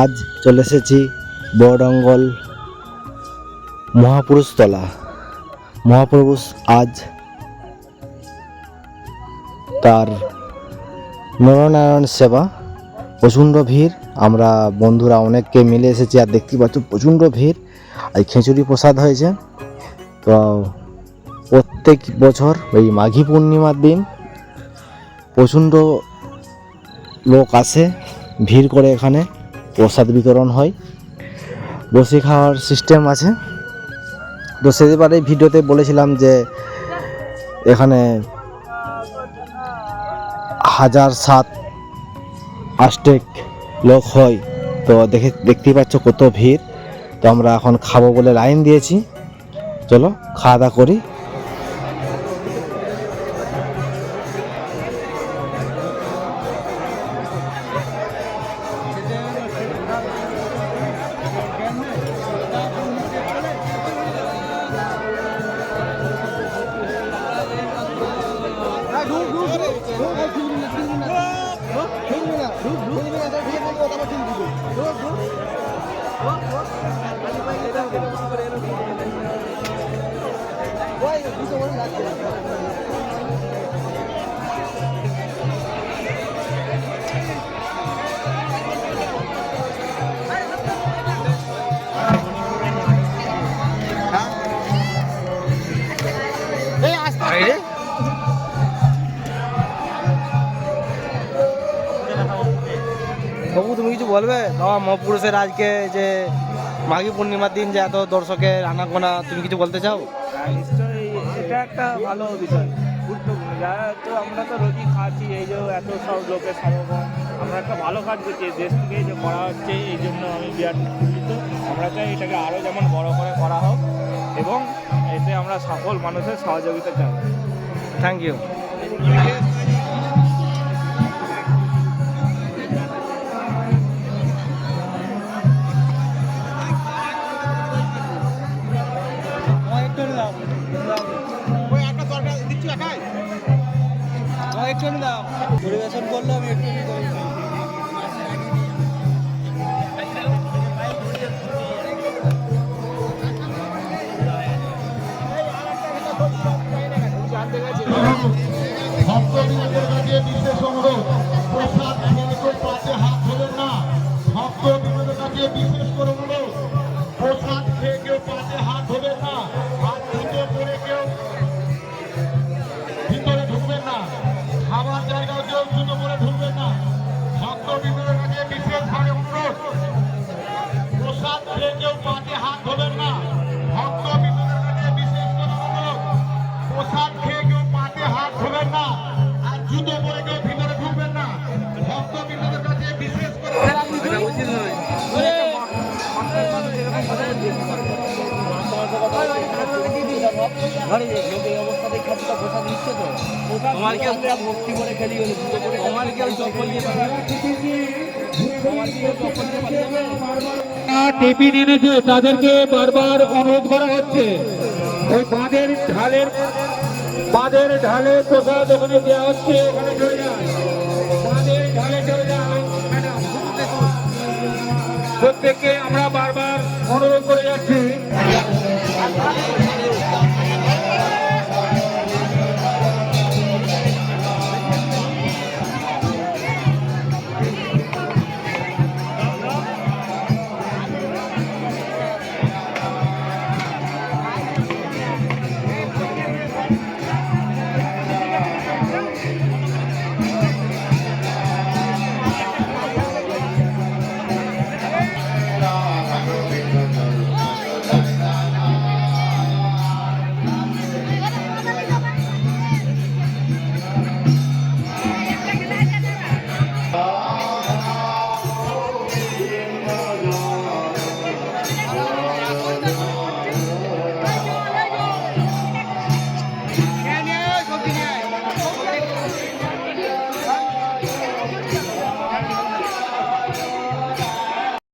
আজ চলে এসেছি বড়ঙ্গল মহাপুরুষতলা। মহাপুরুষ আজ তার নরনারায়ণ সেবা। প্রচণ্ড ভিড়। আমরা বন্ধুরা অনেককে মিলে এসেছি আর দেখতে পাচ্ছ প্রচণ্ড ভিড়। আর খিচুড়ি প্রসাদ হয়েছে। তো প্রত্যেক বছর ওই মাঘী পূর্ণিমার দিন প্রচণ্ড লোক আসে ভিড় করে এখানে। প্রসাদ বিতরণ হয়। বসে খাওয়ার সিস্টেম আছে। তো সেবারে ভিডিওতে বলেছিলাম যে, এখানে হাজার সাত আষ্টেক লোক হয়। তো দেখে, দেখতেই পাচ্ছ কত ভিড়। তো আমরা এখন খাব বলে লাইন দিয়েছি। চলো, খাওয়া দাওয়া করি। তবু তুমি কিছু বলবে? বাবা মহাপুরুষের আজকে যে মাঘী পূর্ণিমার দিন যে এত দর্শকের আনাগোনা তুমি কিছু বলতে চাও? হ্যাঁ, নিশ্চয়ই। এটা একটা ভালো বিষয়। গুরুত্বপূর্ণ যারা তো আমরা তো রোজই খাচ্ছি এই যে এত সব লোকের সমাগম আমরা একটা ভালো কাজ করছি এই দেশ থেকে যে করা হচ্ছে এই জন্য আমি বিরাট খুশিত। আমরা চাই এটাকে আরও যেমন বড় করে করা হোক এবং এতে আমরা সকল মানুষের সহযোগিতা চাই। থ্যাংক ইউ পরিবেশন করলে আমি একটু ভক্তবৃন্দের কাছে এনেছে তাদেরকে বারবার অনুরোধ করা হচ্ছে। ওই বাঁধের ঢালের বাঁধের ঢালে প্রসাদ ওখানে দেওয়া হচ্ছে ওখানে চলে যান। বাঁধের ঢালে চলে যান প্রত্যেককে আমরা